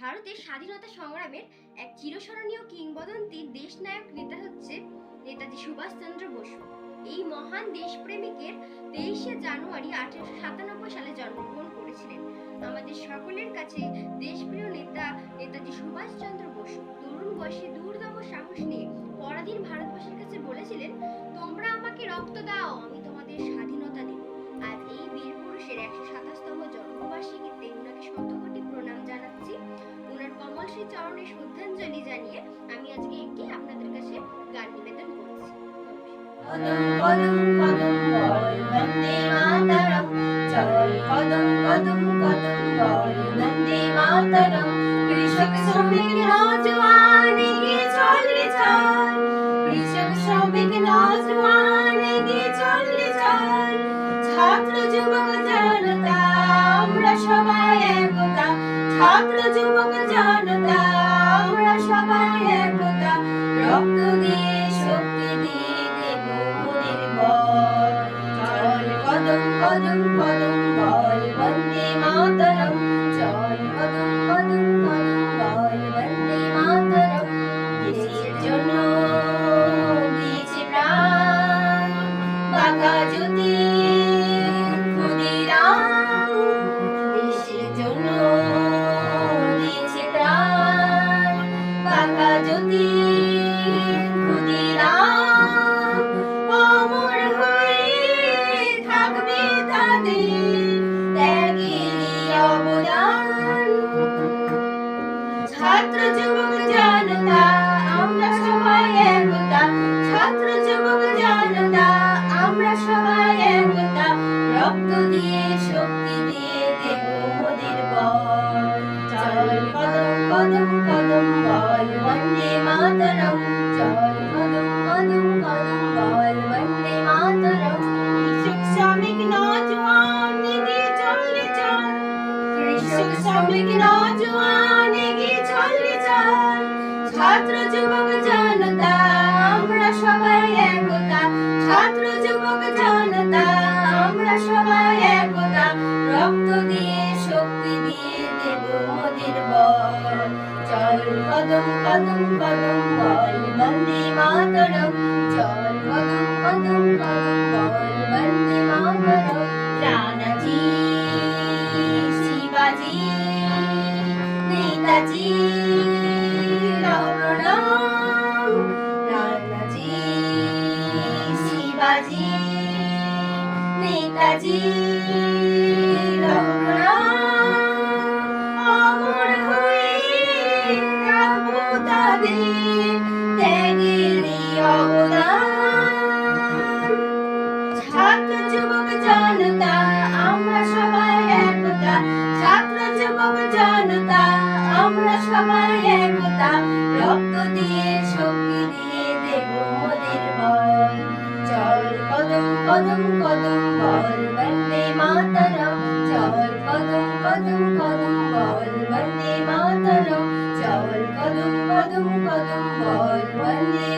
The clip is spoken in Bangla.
ভারতের স্বাধীনতা সংগ্রামের এক চিরস্মরণীয় কিংবদন্তি দেশনায়ক নেতা হচ্ছে নেতাজি সুভাষচন্দ্র বসু। এই মহান দেশপ্রেমিকের তেইশে জানুয়ারি আঠারোশো সাতানব্বই সালে জন্মগ্রহণ করেছিলেন। আমাদের সকলের কাছে দেশপ্রিয় নেতা নেতাজি সুভাষচন্দ্র বসু। তরুণ বয়সে দুর্দম সাহস নিয়ে পরাধীন ভারতবাসীর কাছে বলেছিলেন, তোমরা আমাকে রক্ত দাও শ্রদ্ধাঞ্জলি জানিয়ে আমি আজকে একটি আপনাদের কাছে গান নিবেদন করছি। ছাত্র, যুবক, জনতা ছাত্র, যুবক আমরা সবাই একতা। রক্ত দিয়ে শক্তি দিয়ে দেব মোদের বল। চল কদম কদম কদম বল, বন্দে মাতরম। চল কদম কদম কদম বল, বন্দে মাতরম। দেশের জন্য দিয়েছে প্রাণ। বাঁকা জ্যোতি দিয়ে শক্তি দিয়ে দেব মোদের বল। চল কদম কদম কদম বল, বন্দে মাতরম। চল কদম কদম কদম বল, বন্দে মাতরম। কৃষক শ্রমিক নজওয়ান, এগিয়ে চল চল। কৃষক শ্রমিক নজওয়ান, এগিয়ে চল চল। ছাত্র, যুবক, জনতা, আমরা সবাই একতা। ছাত্র, যুবক, জনতা সবাই একতা, রক্ত দিয়ে, শক্তি দিয়ে দেব মোদের বল। চল কদম কদম কদম বল, বন্দে মাতরম। চল কদম কদম কদম বল, বন্দে মাতরম। রানাজি শিবাজি, নেতাজি রানাজি শিবাজি। নেতাজি অমর হয়ে রাখব তাদের ত্যাগেরই অবদান। ছাত্র যুবক জনতা, আমরা সবাই একতা। ছাত্র যুবক জনতা, আমরা সবাই একতা। রক্ত দিয়ে শক্তি দিয়ে দেব মোদের বল। চল কদম কদম কদম। বন্দে মাতরম